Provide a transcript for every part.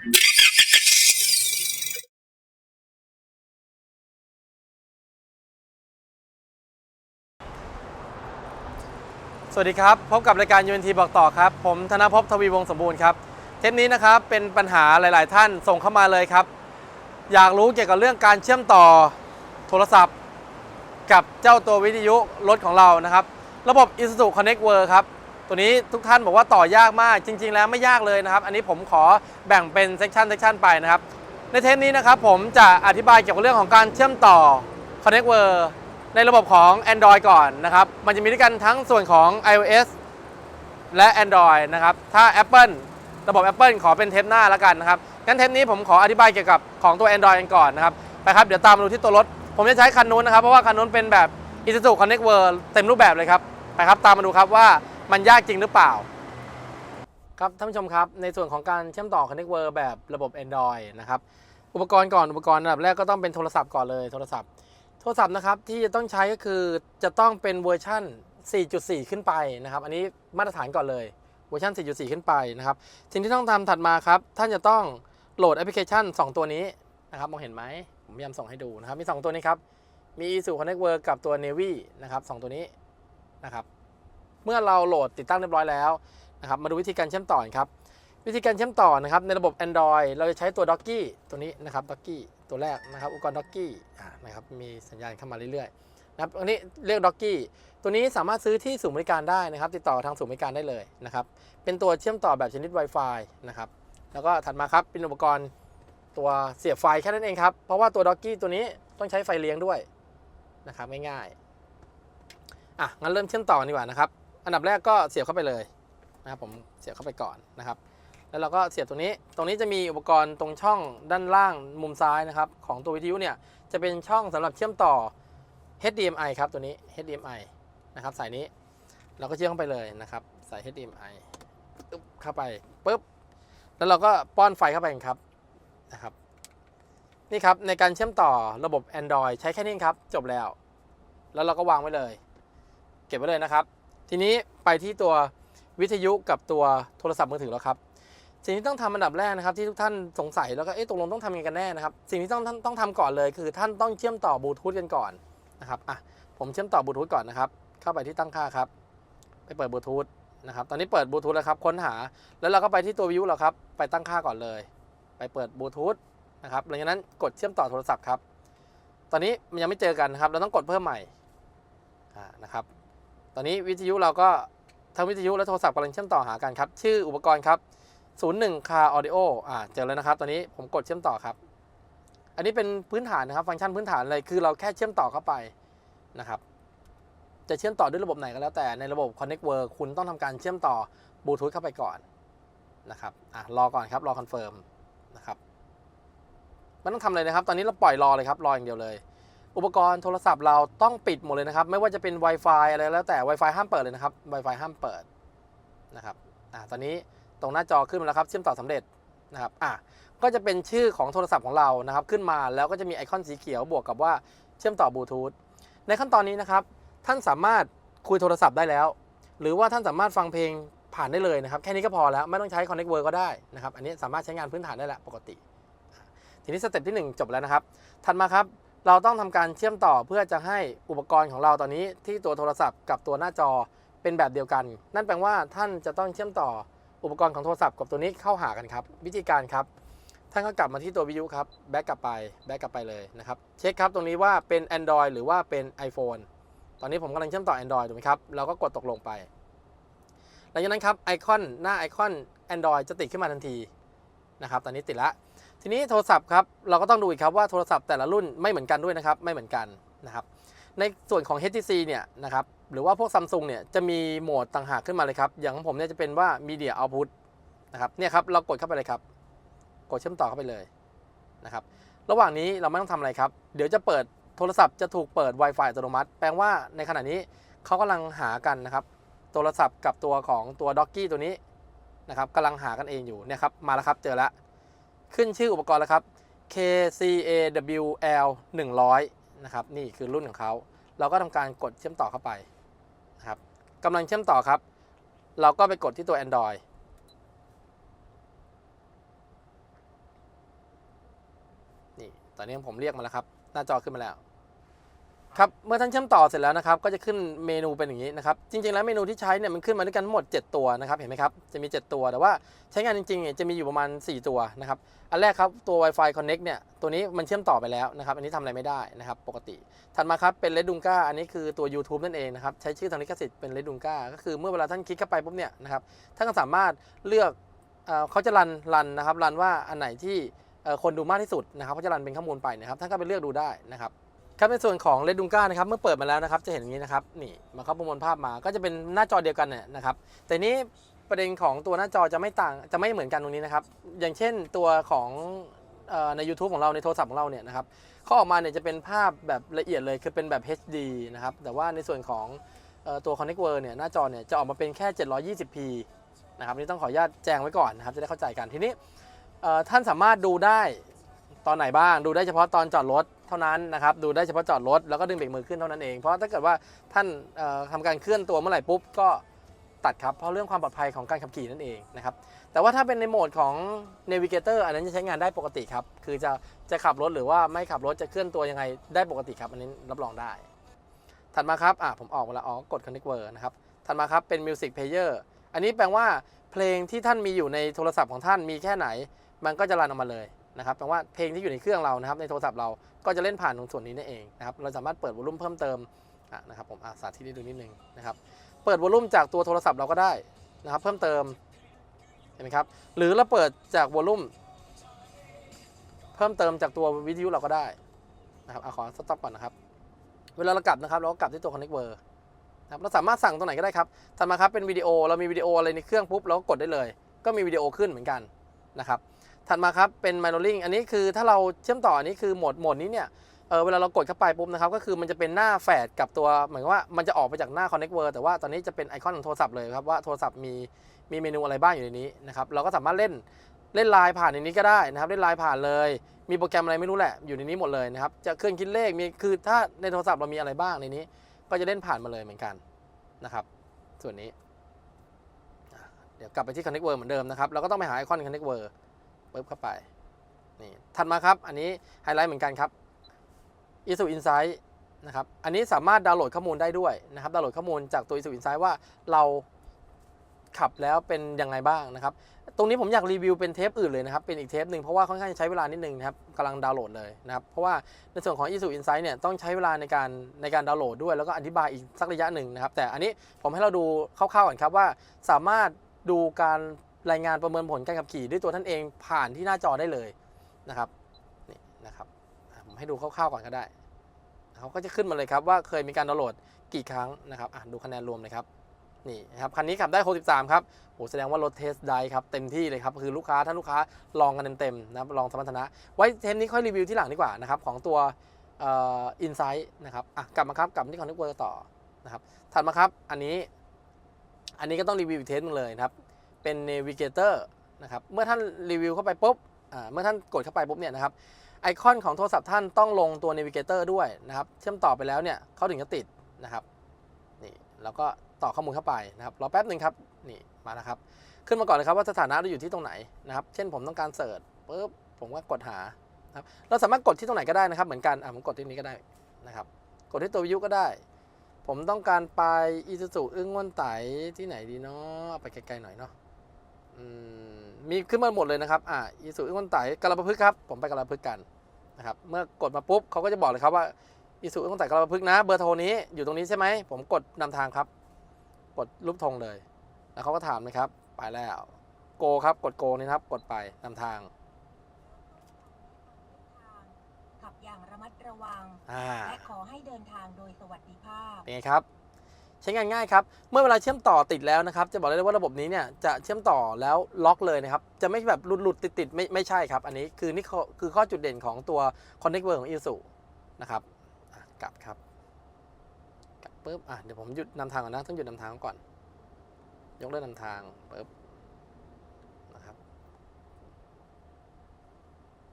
สวัสดีครับ พบกับรายการ UNT บอกต่อครับ ผมธนภพทวีวงศ์สมบูรณ์ครับ เทปนี้นะครับเป็นปัญหาหลาย ๆ ท่านส่งเข้ามาเลยครับ อยากรู้เกี่ยวกับเรื่องการเชื่อมต่อโทรศัพท์ กับเจ้าตัววิทยุรถของเรานะครับ ระบบ Isuzu Connect World ครับ ตัวนี้ทุกท่านบอกว่าต่อยากมากจริง ๆ แล้วไม่ยากเลยนะครับ อันนี้ผมขอแบ่งเป็นเซ c ชันเซ c ชันไปนะครับ ในเทปนี้นะครับผมจะอธิบายเกี่ยวกับเรื่องของการเชื่อมต่อ Connect World ในระบบของ Android ก่อนนะครับ มันจะมีด้วยกันทั้งส่วนของ iOS และ Android นะครับ ถ้า Apple ระบบ Apple ขอเป็นเทปหน้าแล้วกันนะครับ งั้นเทปนี้ผมขออธิบายเกี่ยวกับของตัว Android กันก่อนนะครับ ไปครับ เดี๋ยวตามมาดูที่ตัวรถ ผมจะใช้คันนู้นนะครับ เพราะว่าคันนู้นเป็นแบบ Isuzu Connect World เต็มรูปแบบเลยครับ ไปครับ ตามมาดูครับว่า มันยากจริงหรือเปล่า ครับท่านผู้ชมครับ ในส่วนของการเชื่อมต่อ Connect World แบบระบบ Android นะครับ อุปกรณ์ก่อนอุปกรณ์อันดับแรกก็ต้องเป็นโทรศัพท์ก่อนเลยโทรศัพท์ โทรศัพท์นะครับที่จะต้องใช้ก็คือจะต้องเป็นเวอร์ชั่น 4.4 ขึ้นไปนะครับ อันนี้มาตรฐานก่อนเลยเวอร์ชัน4.4 ขึ้นไปนะครับ สิ่งที่ต้องทำถัดมาครับ ท่านจะต้องโหลดแอปพลิเคชัน 2 ตัวนี้นะครับ มองเห็นไหม ผมพยายามส่งให้ดูนะครับ มี 2 ตัวนี้ครับ มี i s u Connect World กับตัว Navy นะครับสองตัวนี้นะครับ เมื่อเราโหลดติดตั้งเรียบร้อยแล้วนะครับมาดูวิธีการเชื่อมต่อครับ วิธีการเชื่อมต่อนะครับในระบบ Android เราจะใช้ตัว Docky ตัวนี้นะครับ Docky ตัวแรกนะครับอุปกรณ์ Docky นะครับมีสัญญาณเข้ามาเรื่อยๆนะครับอันนี้เรียก Docky ตัวนี้สามารถซื้อที่ศูนย์บริการได้นะครับ ติดต่อทางศูนย์บริการได้เลยนะครับเป็นตัวเชื่อมต่อแบบชนิด Wi-Fi นะครับแล้วก็ถัดมาครับเป็นอุปกรณ์ตัวเสียบไฟแค่นั้นเองครับ เพราะว่าตัว Docky ตัวนี้ต้องใช้ไฟเลี้ยงด้วยนะครับง่ายๆอะงั้นเริ่มเชื่อมต่อดีกว่านะครับ อันดับแรกก็เสียบเข้าไปเลยนะครับผมเสียบเข้าไปก่อนนะครับ แล้วเราก็เสียบตรงนี้ ตรงนี้จะมีอุปกรณ์ตรงช่องด้านล่างมุมซ้ายนะครับ ของตัววิทยุเนี่ยจะเป็นช่องสำหรับเชื่อมต่อ HDMI ครับตัวนี้ HDMI นะครับสายนี้เราก็เชื่อมเข้าไปเลยนะครับสาย HDMI ปึ๊บเข้าไปปุ๊บแล้วเราก็ป้อนไฟเข้าไปครับนะครับ นี่ครับในการเชื่อมต่อระบบ Android ใช้แค่นี้ครับ จบแล้ว แล้วเราก็วางไว้เลย เก็บไว้เลยนะครับ ทีนี้ไปที่ตัววิทยุกับตัวโทรศัพท์มือถือแล้วครับ สิ่งที่ต้องทำอันดับแรกนะครับ ที่ทุกท่านสงสัยแล้วก็เอ๊ะตกลงต้องทำยังไงกันแน่นะครับ สิ่งที่ต้องต้องทำก่อนเลย คือท่านต้องเชื่อมต่อบลูทูธกันก่อนนะครับอะผมเชื่อมต่อบลูทูธก่อนนะครับ เข้าไปที่ตั้งค่าครับ ไปเปิดบลูทูธนะครับ ตอนนี้เปิดบลูทูธแล้วครับ ค้นหา แล้วเราก็ไปที่ตัววิวเราครับ ไปตั้งค่าก่อนเลย ไปเปิดบลูทูธนะครับ หลังจากนั้นกดเชื่อมต่อโทรศัพท์ครับ ตอนนี้มันยังไม่เจอกันนะครับ เราต้องกดเพิ่มใหม่นะครับ ตอนนี้วิทยุเราก็ทั้งวิทยุและโทรศัพท์กำลังเชื่อมต่อหากันครับ ชื่ออุปกรณ์ครับ 01 Car Audio อ่าเจอแล้วนะครับ ตอนนี้ผมกดเชื่อมต่อครับ อันนี้เป็นพื้นฐานนะครับ ฟังก์ชันพื้นฐานเลยคือเราแค่เชื่อมต่อเข้าไปนะครับ จะเชื่อมต่อด้วยระบบไหนก็แล้วแต่ในระบบ Connect World คุณต้องทำการเชื่อมต่อบลูทูธเข้าไปก่อนนะครับอะรอก่อนครับรอคอนเฟิร์มนะครับไม่ต้องทำเลยนะครับ ตอนนี้เราปล่อยรอเลยครับรออย่างเดียวเลย อุปกรณ์โทรศัพท์เราต้องปิดหมดเลยนะครับ ไม่ว่าจะเป็น Wi-Fi อะไรแล้วแต่ Wi-Fi ห้ามเปิดเลยนะครับ Wi-Fi ห้ามเปิดนะครับอะตอนนี้ตรงหน้าจอขึ้นมาแล้วครับ เชื่อมต่อสำเร็จนะครับอะก็จะเป็นชื่อของโทรศัพท์ของเรานะครับ ขึ้นมาแล้วก็จะมีไอคอนสีเขียวบวกกับว่าเชื่อมต่อบลูทูธในขั้นตอนนี้นะครับ ท่านสามารถคุยโทรศัพท์ได้แล้ว หรือว่าท่านสามารถฟังเพลงผ่านได้เลยนะครับ แค่นี้ก็พอแล้วไม่ต้องใช้ Connect Word ก็ได้นะครับ อันนี้สามารถใช้งานพื้นฐานได้แล้วปกติ ทีนี้สเต็ปที่ 1 จบแล้วนะครับ ถัดมาครับ เราต้องทำการเชื่อมต่อเพื่อจะให้อุปกรณ์ของเราตอนนี้ที่ตัวโทรศัพท์กับตัวหน้าจอเป็นแบบเดียวกัน นั่นแปลว่าท่านจะต้องเชื่อมต่ออุปกรณ์ของโทรศัพท์กับตัวนี้เข้าหากันครับ วิธีการครับ ท่านก็กลับมาที่ตัววิทยุครับแบ็กกลับไปแบ็กกลับไปเลยนะครับเช็คครับตรงนี้ว่าเป็น Android หรือว่าเป็น iPhone ตอนนี้ผมกำลังเชื่อมต่อ Android ถูกไหมครับเราก็กดตกลงไปหลังจากนั้นครับไอคอนหน้าไอคอน Android จะติดขึ้นมาทันทีนะครับตอนนี้ติดละ ทีนี้โทรศัพท์ครับเราก็ต้องดูอีกครับว่าโทรศัพท์แต่ละรุ่นไม่เหมือนกันด้วยนะครับไม่เหมือนกันนะครับในส่วนของ HTC เนี่ยนะครับหรือว่าพวกซัมซุงเนี่ยจะมีโหมดต่างหากขึ้นมาเลยครับอย่างของผมเนี่ยจะเป็นว่า Media Output นะครับเนี่ยครับเรากดเข้าไปเลยครับ กดเชื่อมต่อเข้าไปเลยนะครับระหว่างนี้เราไม่ต้องทำอะไรครับ เดี๋ยวจะเปิดโทรศัพท์จะถูกเปิด Wi-Fi อัตโนมัติ แปลว่าในขณะนี้เขากำลังหากันนะครับโทรศัพท์กับตัวของตัวด็อกกี้ตัวนี้นะครับกำลังหากันเองอยู่เนี่ยครับมาแล้วครับเจอแล้ว ขึ้นชื่ออุปกรณ์แล้วครับ KCAWL 100นะครับนี่คือรุ่นของเขาเราก็ทำการกดเชื่อมต่อเข้าไปนะครับกำลังเชื่อมต่อครับ เราก็ไปกดที่ตัว Android นี่ตอนนี้ผมเรียกมาแล้วครับ หน้าจอขึ้นมาแล้ว ครับเมื่อท่านเชื่อมต่อเสร็จแล้วนะครับก็จะขึ้นเมนูเป็นอย่างนี้นะครับจริงๆแล้วเมนูที่ใช้เนี่ยมันขึ้นมาด้วยกันทั้งหมด 7 ตัวนะครับเห็นไหมครับจะมี 7 ตัวแต่ว่าใช้งานจริงๆเนี่ยจะมีอยู่ประมาณ 4 ตัวนะครับอันแรกครับตัว Wi-Fi Connect เนี่ยตัวนี้มันเชื่อมต่อไปแล้วนะครับอันนี้ทำอะไรไม่ได้นะครับปกติ ถัดมาครับเป็น Redunga อันนี้คือตัว YouTube นั่นเองนะครับใช้ชื่อทางลิขสิทธิ์เป็น Redunga ก็คือเมื่อเวลาท่านคลิกเข้าไปปุ๊บเนี่ยนะครับท่านก็สามารถเลือกเอเขาจะรันรันนะครับรันว่าอันไหนที่คนดูมากที่สุดนะครับเขาจะรันเป็นข้อมูลไปนะครับท่านก็ไปเลือกดูได้นะครับ ครับในส่วนของ r e d u n g a นะครับเมื่อเปิดมาแล้วนะครับจะเห็นอย่างนี้นะครับนี่มาเข้าประมวลภาพมาก็จะเป็นหน้าจอเดียวกันเนี่ยนะครับแต่นี้ประเด็นของตัวหน้าจอจะไม่ต่างจะไม่เหมือนกันตรงนี้นะครับ อย่างเช่นตัวของใน YouTube ของเราในโทรศัพท์ของเราเนี่ยนะครับเขาออกมาเนี่ยจะเป็นภาพแบบละเอียดเลยคือเป็นแบบ HD นะครับแต่ว่าในส่วนของตัว Connect World เนี่ยหน้าจอเนี่ยจะออกมาเป็นแค่ 720p นะครับนี่ต้องขออนุญาตแจ้งไว้ก่อนนะครับจะได้เข้าใจกันทีนี้ท่านสามารถดูได้ตอนไหนบ้างดูได้เฉพาะตอนจอดรถ เท่านั้นนะครับดูได้เฉพาะจอดรถแล้วก็ดึงเบรกมือขึ้นเท่านั้นเอง เพราะถ้าเกิดว่าท่านเอ่อทำการเคลื่อนตัวเมื่อไหร่ปุ๊บก็ตัดครับ เพราะเรื่องความปลอดภัยของการขับขี่นั่นเองนะครับแต่ว่าถ้าเป็นในโหมดของ Navigator อันนั้นจะใช้งานได้ปกติครับ คือจะจะขับรถหรือว่าไม่ขับรถจะเคลื่อนตัวยังไงได้ปกติครับอันนี้รับรองได้ ถัดมาครับอะผมออกมาแล้วอ๋อกด Connect Word นะครับถัดมาครับเป็น Music Player อันนี้แปลว่าเพลงที่ท่านมีอยู่ในโทรศัพท์ของท่านมีแค่ไหน มันก็จะรันออกมาเลย นะครับแปลว่าเพลงที่อยู่ในเครื่องเรานะครับในโทรศัพท์เราก็จะเล่นผ่านตรงส่วนนี้นั่นเองนะครับเราสามารถเปิดวอลลุ่มเพิ่มเติมะนะครับผมสาธิตให้ดูนิดนึงนะครับเปิดวอลลุ่มจากตัวโทรศัพท์เราก็ได้นะครับเพิ่มเติมเห็นไหมครับหรือเราเปิดจากวอลลุ่มเพิ่มเติมจากตัววิทยุเราก็ได้นะครับอขอสต็อปก่อนนะครับเวลาเรากลับนะครับเราก็กลับที่ตัว Connect Word นะครับเราสามารถสั่งตรงไหนก็ได้ครับถัดมาครับเป็นวิดีโอเรามีวิดีโออะไรในเครื่องปุ๊บเราก็กดได้เลย ก็มีวิดีโอขึ้นเหมือนกันนะครับ ถัดมาครับเป็น mirroring อันนี้คือถ้าเราเชื่อมต่ออันนี้คือโหมดโหมดนี้เนี่ยเออเวลาเรากดเข้าไปปุ๊บนะครับก็คือมันจะเป็นหน้าแฝดกับตัวเหมือนว่ามันจะออกไปจากหน้า Connect Word แต่ว่าตอนนี้จะเป็นไอคอนของโทรศัพท์เลยครับว่าโทรศัพท์มีมีเมนูอะไรบ้างอยู่ในนี้นะครับเราก็สามารถเล่นเล่นไลน์ผ่านในนี้ก็ได้นะครับเล่นไลน์ผ่านเลย มีโปรแกรมอะไรไม่รู้แหละอยู่ในนี้หมดเลยนะครับจะเครื่องคิดเลขมีคือถ้าในโทรศัพท์เรามีอะไรบ้างในนี้ ก็จะเล่นผ่านมาเลยเหมือนกันนะครับ ส่วนนี้ เดี๋ยวกลับไปที่ Connect Word เหมือนเดิมนะครับเราก็ต้องไปหาไอคอน Connect Word ปึ๊บเข้าไปนี่ถัดมาครับ อันนี้ไฮไลท์เหมือนกันครับ i s u Insight นะครับ อันนี้สามารถดาวน์โหลดข้อมูลได้ด้วยนะครับดาวน์โหลดข้อมูลจากตัว i s u Insight ว่าเราขับแล้วเป็นยังไงบ้างนะครับ ตรงนี้ผมอยากรีวิวเป็นเทปอื่นเลยนะครับ เป็นอีกเทปหนึ่งเพราะว่าค่อนข้างจะใช้เวลานิดนึงนะครับกำลังดาวน์โหลดเลยนะครับ เพราะว่าในส่วนของ i s u Insight เนี่ยต้องใช้เวลาในการในการดาวน์โหลดด้วย แล้วก็อธิบายอีกสักระยะหนึ่งนะครับ แต่อันนี้ผมให้เราดูคร่าวๆก่อนครับว่าสามารถดูการ รายงานประเมินผลการขับขี่ด้วยตัวท่านเองผ่านที่หน้าจอได้เลยนะครับนี่นะครับผมให้ดูคร่าวๆก่อนก็ได้เขาก็จะขึ้นมาเลยครับว่าเคยมีการดาวน์โหลดกี่ครั้งนะครับดูคะแนนรวมเลยครับนี่ครับคันนี้ขับได้ 63 ครับโอ้แสดงว่ารถเทสได้ครับเต็มที่เลยครับคือลูกค้าท่านลูกค้าลองกันเต็มๆนะครับลองสมรรถนะ ไว้เทปนี้ค่อยรีวิวที่หลังดีกว่านะครับของตัวอินไซต์นะครับอะกลับมาครับกลับมาที่คอนเทนต์ต่อนะครับถัดมาครับอันนี้ อันนี้ก็ต้องรีวิวเทสหนึงเลยนะครับ เป็น Navigator นะครับเมื่อท่านรีวิวเข้าไปปุ๊บเมื่อท่านกดเข้าไปปุ๊บเนี่ยนะครับไอคอนของโทรศัพท์ท่านต้องลงตัว Navigator ด้วยนะครับเชื่อมต่อไปแล้วเนี่ยเขาถึงจะติดนะครับนี่แล้วก็ต่อข้อมูลเข้าไปนะครับรอแป๊บหนึ่งครับนี่มาแล้วครับขึ้นมาก่อนเลยครับว่าสถานะเราอยู่ที่ตรงไหนนะครับเช่นผมต้องการเสิร์ชปุ๊บผมก็กดหาครับเราสามารถกดที่ตรงไหนก็ได้นะครับ เหมือนกันอะผมกดที่นี้ก็ได้นะครับกดที่ตัววิวก็ได้ ผมต้องการไปอีซูซูอึ้งง่วนไตที่ไหนดีเนาะเอาไปไกลๆหน่อยเนาะ มมีขึ้นมาหมดเลยนะครับอะอีซูซูอึ้งง่วนไตกระพึกษ์ครับ ผมไปกระพึกษ์กันนะครับ เมื่อกดมาปุ๊บเขาก็จะบอกเลยครับว่าอีซูซูอึ้งง่วนไตกระพึกษ์นะ เบอร์โทรนี้อยู่ตรงนี้ใช่ไหม ผมกดนำทางครับ กดรูปธงเลย แล้วเขาก็ถามนะครับ ไปแล้วโกครับ กดโกนี่นะครับ กดไปนำทางขับอย่างระมัดระวังอ่าและขอให้เดินทางโดยสวัสดิภาพเป็นไงครับ ใช้งานง่ายครับ เมื่อเวลาเชื่อมต่อติดแล้วนะครับ จะบอกเลยว่าระบบนี้เนี่ยจะเชื่อมต่อแล้วล็อกเลยนะครับ จะไม่แบบหลุดหลุดติดติดไม่ไม่ใช่ครับ อันนี้คือนี่ข้อคือข้อจุดเด่นของตัว Connect Word ของ i s u นะครับกลับครับกลับปุ๊บอะเดี๋ยวผมหยุดนำทางก่อนนะ ต้องหยุดนำทางก่อน ยกเลิกนำทางปุ๊บนะครับ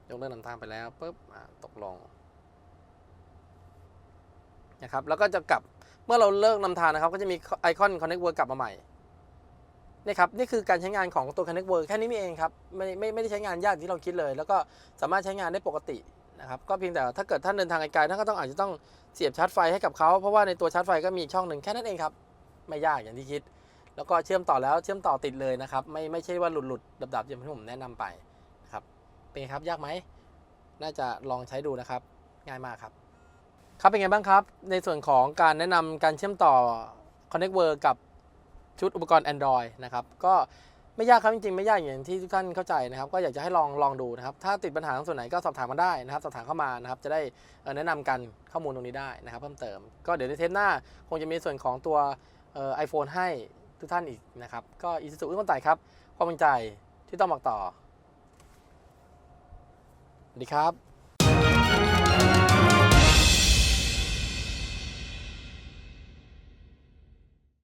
ยกเลิกนำทางไปแล้วปุ๊บอะตกลงนะครับแล้วก็จะกลับ เมื่อเราเลิกนำทางนะครับ ก็จะมีไอคอน Connect Word กลับมาใหม่นี่ครับนี่คือการใช้งานของตัว Connect Word แค่นี้เองครับไม่ไม่ไม่ได้ใช้งานยากที่เราคิดเลย แล้วก็สามารถใช้งานได้ปกตินะครับก็เพียงแต่ถ้าเกิดท่านเดินทางไกลๆท่านก็ต้องอาจจะต้องเสียบชาร์จไฟให้กับเขาเพราะว่าในตัวชาร์จไฟก็มีช่องหนึ่งแค่นั้นเองครับ ไม่ยากอย่างที่คิด แล้วก็เชื่อมต่อแล้วเชื่อมต่อติดเลยนะครับ ไม่ไม่ใช่ว่าหลุดหลุดดับดับๆอย่างที่ผมแนะนำไปนะครับเป็นครับยากไหมน่าจะลองใช้ดูนะครับ ง่ายมากครับ ครับเป็นไงบ้างครับ ในส่วนของการแนะนำการเชื่อมต่อ Connect Word กับชุดอุปกรณ์ Android นะครับ ก็ไม่ยากครับจริงๆ ไม่ยากอย่างที่ทุกท่านเข้าใจนะครับ ก็อยากจะให้ลองลองดูนะครับ ถ้าติดปัญหาตรงส่วนไหนก็สอบถามมาได้นะครับ สอบถามเข้ามานะครับ จะได้แนะนำกันข้อมูลตรงนี้ได้นะครับ เพิ่มเติม ก็เดี๋ยวในเทปหน้าคงจะมีส่วนของตัวไอโฟนให้ทุกท่านอีกนะครับ ก็อีซูซูอึ้งคนไต่ครับ ความมั่นใจที่ต้องบอกต่อ สวัสดีครับ